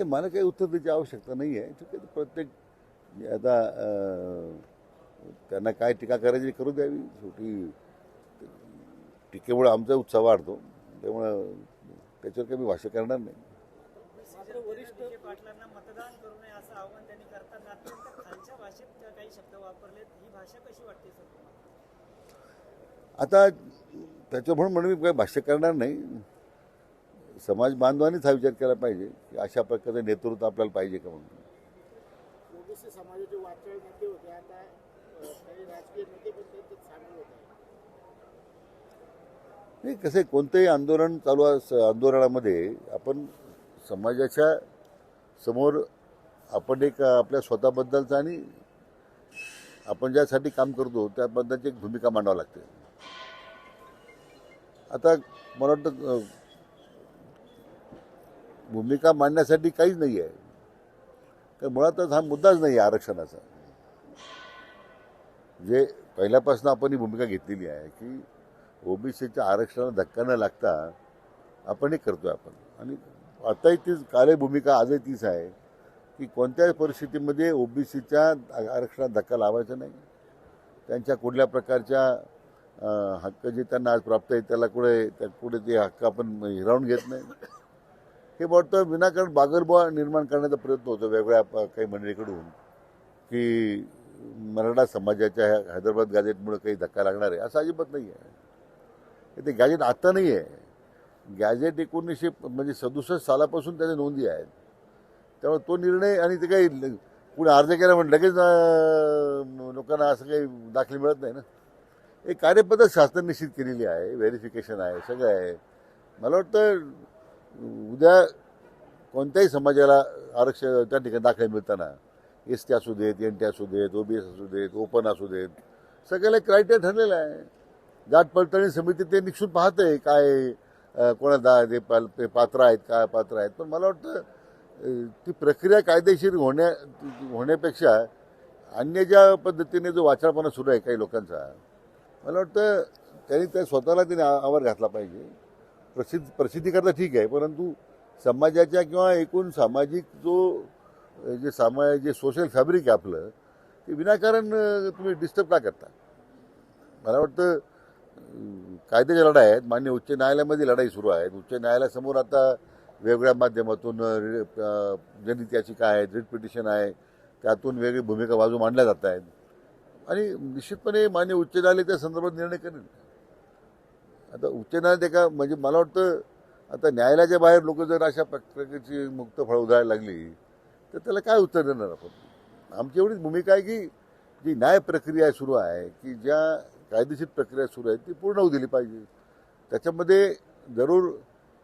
हे मला काही उत्तर द्यायची आवश्यकता नाही आहे. ठीक प्रत्येक आता त्यांना काय टीका करायची करू द्यावी. शेवटी टीकेमुळे आमचा उत्साह वाढतो. त्यामुळं त्याच्यावर काही मी भाष्य करणार नाही? आता त्याचं म्हणून म्हणून मी काही भाष्य करणार नाही. समाज बांधवांनीच हा विचार केला पाहिजे की अशा प्रकारचं नेतृत्व आपल्याला पाहिजे का म्हणून? नाही कसं कोणतंही आंदोलन चालू आंदोलनामध्ये आपण समाजाच्या समोर आपण एक आपल्या स्वतःबद्दलचं आणि आपण ज्यासाठी काम करतो त्याबद्दलची एक भूमिका मांडावी लागते. आता मला वाटतं भूमिका मांडण्यासाठी काहीच नाही आहे तर मुळातच हा मुद्दाच नाही आहे आरक्षणाचा. जे पहिल्यापासून आपण ही भूमिका घेतलेली आहे की ओबीसीच्या आरक्षणाला धक्का न लागता आपण हे करतोय आपण. आणि आताही तीच कालही भूमिका आजही तीच आहे की कोणत्याही परिस्थितीमध्ये ओबीसीच्या आरक्षणात धक्का लावायचा नाही. त्यांच्या कुठल्या प्रकारच्या हक्क जे त्यांना आज प्राप्त आहे त्याला कुठे त्या कुठे ते हक्क आपण हिरावून घेत नाही. हे वाटतं विनाकारण बागरबुवा निर्माण करण्याचा प्रयत्न होतो वेगळ्या काही मंडळीकडून की मराठा समाजाच्या ह्या हैदराबाद गॅजेटमुळे काही धक्का लागणार आहे असं अजिबात नाही आहे ते गॅजेट आता नाही आहे गॅजेट एकोणीसशे म्हणजे सदुसष्ट सालापासून त्याच्या नोंदी आहेत. त्यामुळे तो निर्णय आणि ते काही कुणी अर्ज केला म्हणजे लगेच लोकांना असं काही दाखले मिळत नाही ना. एक कार्यपद्धत शासन निश्चित केलेली आहे व्हेरिफिकेशन आहे सगळं आहे. मला वाटतं उद्या कोणत्याही समाजाला आरक्षण त्या ठिकाणी दाखले मिळताना एस टी असू देत एन टी असू देत ओबीएस असू देत ओपन असू देत सगळ्याला क्रायटेरिया ठरलेलं आहे. जात पडताळणी समिती ते निक्षून पाहते काय कोणा ते पाल- ते पात्र आहेत काय पात्र आहेत. पण मला वाटतं ती प्रक्रिया कायदेशीर होण्या होण्यापेक्षा अन्य ज्या पद्धतीने जो वाचाळपणा सुरू आहे काही लोकांचा मला वाटतं त्यांनी त्या स्वतःला त्यांनी आवार आवर घातला पाहिजे. प्रसिद्ध प्रसिद्धी करता ठीक आहे परंतु समाजाच्या किंवा एकूण सामाजिक जो जे सामा जे सोशल फॅब्रिक आहे आपलं ते विनाकारण तुम्ही डिस्टर्ब का करता? मला वाटतं कायद्याच्या लढाई आहेत मान्य उच्च न्यायालयामध्ये लढाई सुरू आहेत. उच्च न्यायालयासमोर आता वेगवेगळ्या माध्यमातून अ, याचिका आहे रिट पिटिशन आहे त्यातून वेगळी भूमिका बाजू मांडल्या जात आहेत. आणि निश्चितपणे मान्य उच्च न्यायालय त्या संदर्भात निर्णय करेल. आता उच्च न्यायालय का म्हणजे मला वाटतं आता न्यायालयाच्या बाहेर लोक जर अशा प्रकारची मुक्त फळ उधळायला लागली तर त्याला काय उत्तर देणार आपण? आमची एवढीच भूमिका आहे की जी न्याय प्रक्रिया सुरू आहे की ज्या कायदेशीर प्रक्रिया सुरू आहे ती पूर्ण होऊ दिली पाहिजे. त्याच्यामध्ये जरूर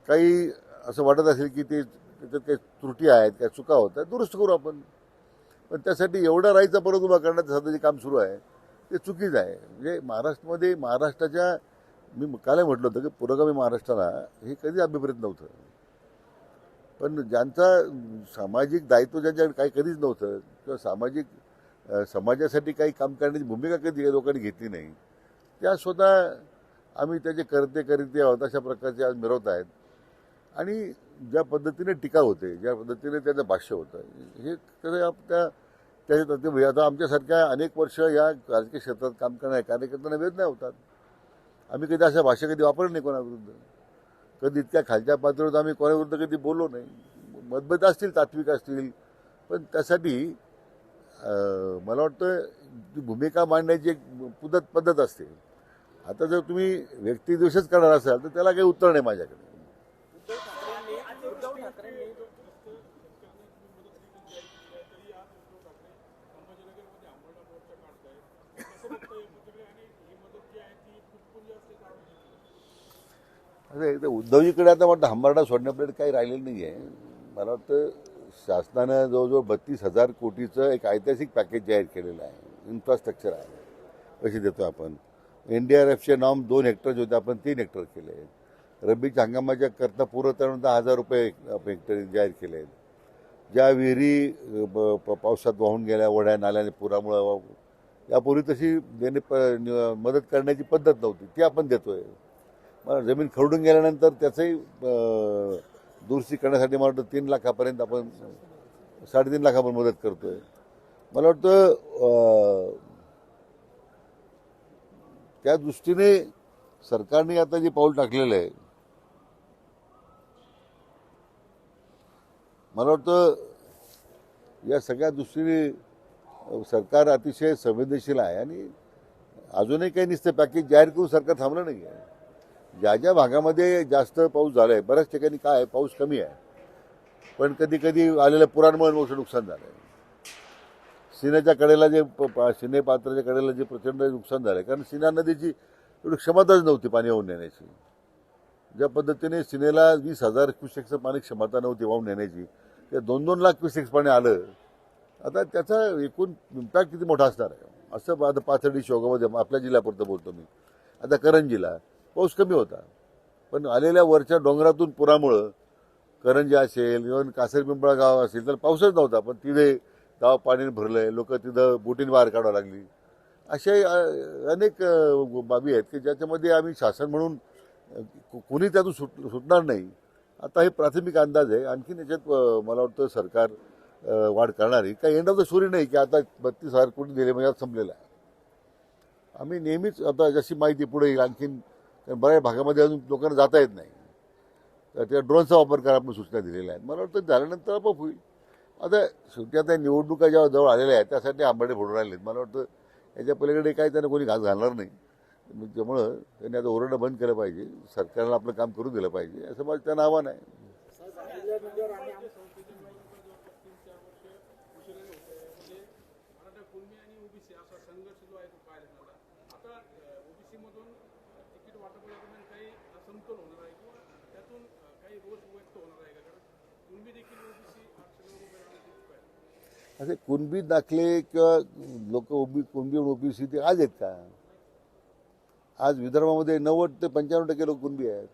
काही असं वाटत असेल की ते त्याच्यात काही त्रुटी आहेत काय चुका होत आहेत दुरुस्त करू आपण. पण त्यासाठी एवढा राईचा परत उभा करण्याचं सध्या जे काम सुरू आहे ते चुकीचं आहे. म्हणजे महाराष्ट्रामध्ये महाराष्ट्राच्या मी काल म्हटलं होतं की पुरोगामी महाराष्ट्राला हे कधी अभिप्रेत नव्हतं. पण ज्यांचा सामाजिक दायित्व ज्यांच्याकडे काही कधीच नव्हतं किंवा सामाजिक समाजासाठी काही काम करण्याची भूमिका कधी या लोकांनी घेतली नाही त्या स्वतः आम्ही त्याचे करते करीते आहोत अशा प्रकारचे आज मिरवत आहेत. आणि ज्या पद्धतीने टीका होते ज्या पद्धतीने त्याचं भाष्य होतं हे त्याचं त्या त्याचे आता आमच्यासारख्या अनेक वर्ष या राजकीय क्षेत्रात काम करणाऱ्या कार्यकर्त्यांना वेदना होतात. आम्ही कधी अशा भाषा कधी वापरली नाही कोणाविरुद्ध कधी इतक्या खालच्या पातळीवर आम्ही कोणाविरुद्ध कधी बोललो नाही. मतभेद असतील तात्विक असतील पण त्यासाठी मला वाटतं ती भूमिका मांडण्याची एक पद्धत पद्धत असते. आता जर तुम्ही व्यक्तिद्वेषच करणार असाल तर त्याला काही उत्तर नाही माझ्याकडे. असं एकदा उद्धवजीकडे आता वाटतं हंबरडा सोडण्यापर्यंत काही राहिलेलं नाही आहे मला वाटतं शासनानं जवळजवळ बत्तीस हजार कोटीचं एक ऐतिहासिक पॅकेज जाहीर केलेलं आहे. इन्फ्रास्ट्रक्चर आहे. पैसे देतो आपण. एन डी आर एफचे नॉम दोन हेक्टरचे होते आपण तीन हेक्टर केले. आहेत रब्बीच्या हंगामाच्या करता पूर्वतरण दहा हजार रुपये हेक्टर जाहीर केले. आहेत ज्या विहिरी प- पावसात वाहून गेल्या ओढ्या नाल्याने पुरामुळं यापूर्वी तशी देणे प मदत करण्याची पद्धत नव्हती. ती आपण देतोय. आहे जमीन खरडून गेल्यानंतर त्याचंही दुरुस्ती करण्यासाठी मला वाटतं तीन लाखापर्यंत आपण साडेतीन लाखापर्यंत मदत करतोय. मला वाटतं त्या दृष्टीने सरकारने आता जे पाऊल टाकलेलं आहे मला वाटतं या सगळ्या दृष्टीने सरकार अतिशय संवेदनशील आहे आणि अजूनही काही नुसतं पॅकेज जाहीर करून सरकार थांबलं नाही आहे ज्या ज्या भागामध्ये जास्त पाऊस झाला आहे बऱ्याच ठिकाणी काय आहे पाऊस कमी आहे. पण कधी कधी आलेल्या पुरांमुळे मोठं नुकसान झालं आहे सिन्याच्या कडेला जे प- सिने पात्राच्या कडेला जे प्रचंड नुकसान झालं आहे कारण सिन्या नदीची एवढी क्षमताच नव्हती पाणी वाहून नेण्याची. ज्या पद्धतीने सिनेला वीस हजार क्युसेक्सचं पाणी क्षमता नव्हती वाहून नेण्याची ते दोन दोन लाख क्युसेक्स पाणी आलं आता त्याचा एकूण इम्पॅक्ट किती मोठा असणार आहे? असं आता पाथर्डी शोगामध्ये आपल्या जिल्ह्यापुरतं बोलतो मी. आता करंजीला पाऊस कमी होता. पण आलेल्या वरच्या डोंगरातून पुरामुळं करंजी असेल इव्हन कासरपिंपळा गाव असेल तर पाऊसच नव्हता. पण तिथे गाव पाण्याने आहे लोक तिथं बोटीने बाहेर काढावं लागली. असे अनेक बाबी आहेत की ज्याच्यामध्ये आम्ही शासन म्हणून कोणी कु- कुणी त्यातून सुट सुटणार नाही. आता हे प्राथमिक अंदाज आहे. आणखीन याच्यात मला वाटतं सरकार वाढ करणारी. काही एंड ऑफ द स्टोरी नाही की आता बत्तीस हजार कोटी दिले म्हणजे संपलेला आहे. आम्ही नेहमीच आता जशी माहिती पुढे येईल आणखीन कारण बऱ्याच भागामध्ये अजून लोकांना जाता येत नाही. तर त्या ड्रोनचा वापर करा आपण सूचना दिलेल्या आहेत. मला वाटतं झाल्यानंतर आपोआप होईल. आता शेवटी आता निवडणुका जेव्हा जवळ आलेल्या आहेत त्यासाठी आंबाडे फोडून राहिलेत. मला वाटतं याच्या पलीकडे काही त्यांना कोणी घास घालणार नाही. मग त्यामुळं त्यांनी आता ओरडणं बंद केलं पाहिजे. सरकारला आपलं काम करू दिलं पाहिजे. असं माझं त्यांना आव्हान आहे साहेब अहिल्यानगर आणि आम- मराठा कुणबी आणि ओबीसी असा संघर्ष जो आहे तो पाहायला मिळाला आता ओबीसी मधून तिकीट वाटपादरम्यान काही असमतोल होणार आहे किंवा त्यातून अ, काही रोष व्यक्त होणार आहे का कारण कुणबी देखील ओबीसी आरक्षणावर उभे राहण्याची इच्छुक आहे असे कुणबी दाखले किंवा लोक ओबी कुणबी ओबीसी ते आज आहेत का? आज विदर्भामध्ये नव्वद ते पंच्याण्णव टक्के लोक कुणबी आहेत.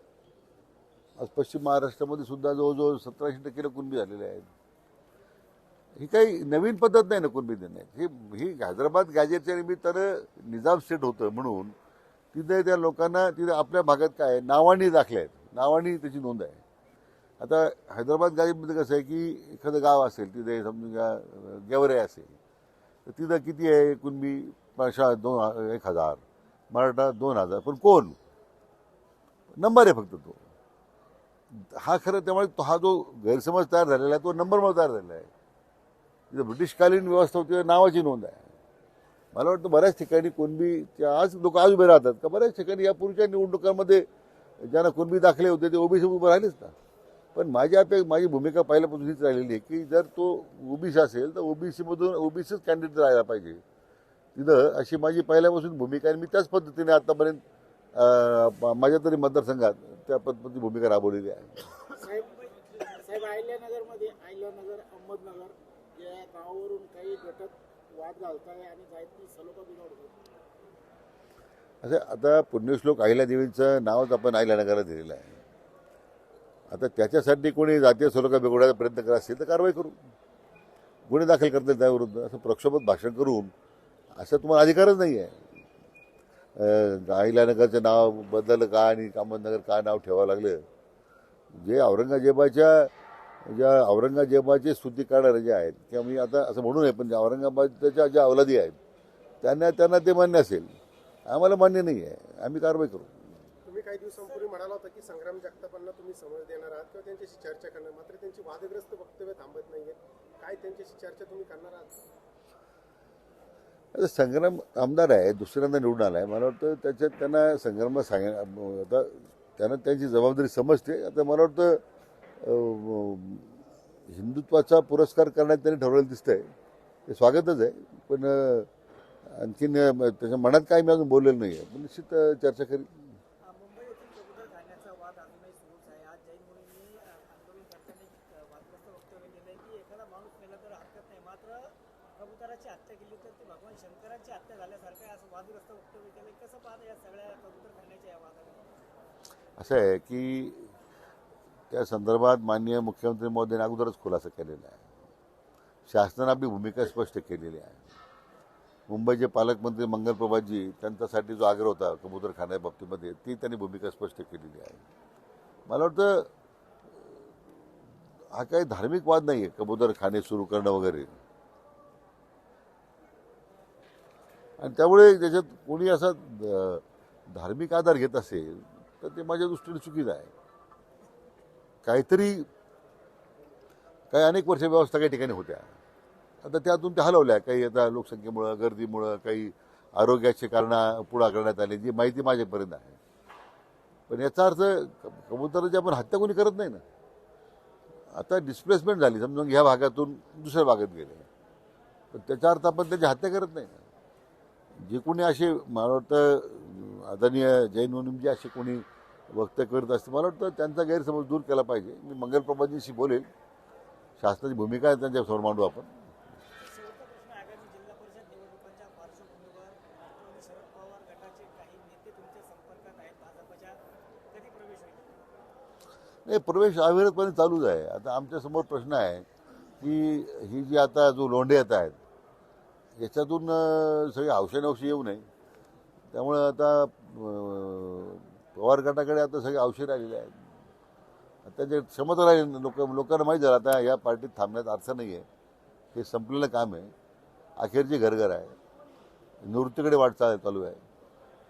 आज पश्चिम महाराष्ट्रामध्ये सुद्धा जवळजवळ सतराशे टक्के लोक कुणबी झालेले आहेत. ही काही नवीन पद्धत नाही ना कुणबी देण्यात. ही ही हैदराबाद गॅजेटच्या निमित्तानं निजाम स्टेट होतं म्हणून तिथे त्या लोकांना तिथे आपल्या भागात काय आहे, नावाने दाखले आहेत. नावाने त्याची नोंद आहे. आता हैदराबाद गाडीमध्ये कसं आहे की एखादं गाव असेल तिथे समजा गेवरे असेल तर तिथं किती आहे कुणबी पाचशा दोन एक हजार. मराठा दोन हजार. पण कोण? नंबर आहे फक्त तो. हा खरं त्यामुळे तो हा जो गैरसमज तयार झालेला आहे तो नंबरमुळे तयार झालेला आहे. तिथं ब्रिटिशकालीन व्यवस्था होती नावाची नोंद आहे. मला वाटतं बऱ्याच ठिकाणी कुणबी आज लोक आज उभे राहतात का बऱ्याच ठिकाणी यापूर्वीच्या निवडणुकांमध्ये ज्यांना कुणबी दाखले होते ते ओबीसी उभे राहिलेच ना. पण माझी अपेक्षा माझी भूमिका पहिल्यापासून हीच राहिलेली आहे की जर तो ओबीसी असेल तर ओबीसीमधून ओबीसीच कॅन्डिडेट राहायला पाहिजे. तिथं अशी माझी पहिल्यापासून भूमिका आहे मी त्याच पद्धतीने आतापर्यंत माझ्या तरी मतदारसंघात त्या पद्धतीची भूमिका राबवलेली आहे. साहेब साहेब अहिल्यानगरमध्ये अहिल्यानगर अहमदनगर या नावावरून काही घटक वाद घालत आहे आणि जायची सलोखा बिघडतो असं आता पुण्यश्लोक अहिल्या देवीचं नावच आपण अहिल्यानगरला दिलेलं आहे. आता त्याच्यासाठी कोणी जातीय स्वरूपात बिघडवायचा प्रयत्न करत असेल तर कारवाई करू. गुन्हे दाखल करतील त्याविरुद्ध. असं प्रक्षोभक भाषण करून असं तुम्हाला अधिकारच नाही आहे. अं, अहिल्यानगरचं नाव बदललं का आणि कामतनगर का नाव ठेवावं लागलं? जे औरंगजेबाच्या ज्या औरंगजेबाचे स्तुती करणारे जे आहेत किंवा मी आता असं म्हणू नये पण ज्या औरंगाबादच्या ज्या अवलादी आहेत त्यांना त्यांना ते मान्य असेल. आम्हाला मान्य नाही आहे. आम्ही कारवाई करू. काही दिवसांपूर्वी म्हणाला होता की संग्राम जगतापांना तुम्ही समज देणार आहात किंवा त्यांच्याशी चर्चा करणार मात्र त्यांची वादग्रस्त वक्तव्य थांबत नाहीये. काय त्यांच्याशी चर्चा तुम्ही करणार आहात? आता संग्राम आमदार आहे दुसऱ्यांदा निवडून आला आहे मला वाटतं त्याच्यात त्यांना संग्रामला सांग आता त्यांना त्यांची जबाबदारी समजते. आता मला वाटतं हिंदुत्वाचा पुरस्कार करण्यात त्यांनी ठरवलेलं दिसतंय. ते स्वागतच आहे पण आणखीन त्याच्या मनात काय मी अजून बोललेलं नाही आहे पण निश्चित चर्चा करी हा, मुंबई येथील कबूतर खाण्याचा वाद अजूनही सुरूच आहे आज जैन मुलींनी अ, आंदोलन करताना एक, अ, वादग्रस्त वक्तव्य केलंय की एखादा माणूस मेला तर हरकत नाही मात्र कबुतराची हत्या केली तर ती भगवान शंकराची हत्या झाल्यासारखं आहे असं वादग्रस्त वक्तव्य केलंय. कसं पाहता या सगळ्या कबूतर खाण्याच्या या वादाला? असं आहे की त्या संदर्भात माननीय मुख्यमंत्री महोदयांनी अगोदरच खुलासा केलेला आहे. शासनानं आपली भूमिका स्पष्ट केलेली आहे. मुंबईचे पालकमंत्री मंगल प्रभातजी त्यांच्यासाठी जो आग्रह होता कबूतर खाण्याबाबतीमध्ये ती त्यांनी भूमिका स्पष्ट केलेली आहे. मला वाटतं हा काही धार्मिक वाद नाही आहे कबूतर खाणे सुरू करणं वगैरे. आणि त्यामुळे त्याच्यात कोणी असा धार्मिक आधार घेत असेल तर ते माझ्या दृष्टीने चुकीचं आहे. काहीतरी काही अनेक वर्ष व्यवस्था काही ठिकाणी होत्या. आता त्यातून त्या हलवल्या. काही आता लोकसंख्येमुळं गर्दीमुळं काही आरोग्याचे कारण पुढा करण्यात आले जी माहिती माझ्यापर्यंत आहे. पण याचा अर्थ कबुतराची आपण हत्या कोणी करत नाही ना. आता डिस्प्लेसमेंट झाली. समजून ह्या भागातून दुसऱ्या भागात गेले. पण त्याचा अर्थ आपण त्याची हत्या करत नाही ना. जे कोणी असे मला वाटतं आदरणीय जैन म्हणून जे असे कोणी वक्तव्य करत असते मला वाटतं त्यांचा गैरसमज दूर केला पाहिजे. मी मंगलप्रभाजींशी बोलेल. शासनाची भूमिका आहे त्यांच्यासमोर मांडू आपण. नाही प्रवेश अविरतपणे चालूच आहे. आता आमच्यासमोर प्रश्न आहे की ही जी आता जो लोंढे येत आहेत याच्यातून सगळी सगळे येऊ नये. त्यामुळं आता पवार गटाकडे आता सगळे औषध आलेले आहेत. आता जे क्षमता राहील लोक लोकांना माहीत झालं आता या पार्टीत थांबण्यात अर्थ नाही आहे हे संपलेलं काम आहे. अखेरची घरघर आहे निवृत्तीकडे वाटचाल चालू आहे.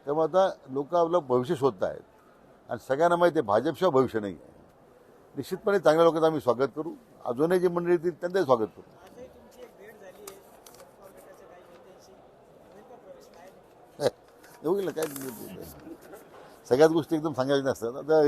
त्यामुळे आता लोक आपलं भविष्य शोधत आहेत आणि सगळ्यांना माहिती आहे भाजपशिवाय भविष्य नाही आहे निश्चितपणे चांगल्या लोकांचं आम्ही स्वागत करू. अजूनही जी मंडळी येतील त्यांचंही स्वागत करू आजही तुमची एक भेट झाली आहे शरद पवार गटाच्या काही नेत्यांशी होईल का प्रवेश येऊ गेलं काय? सगळ्याच गोष्टी एकदम सांगायच्या नसतात. आता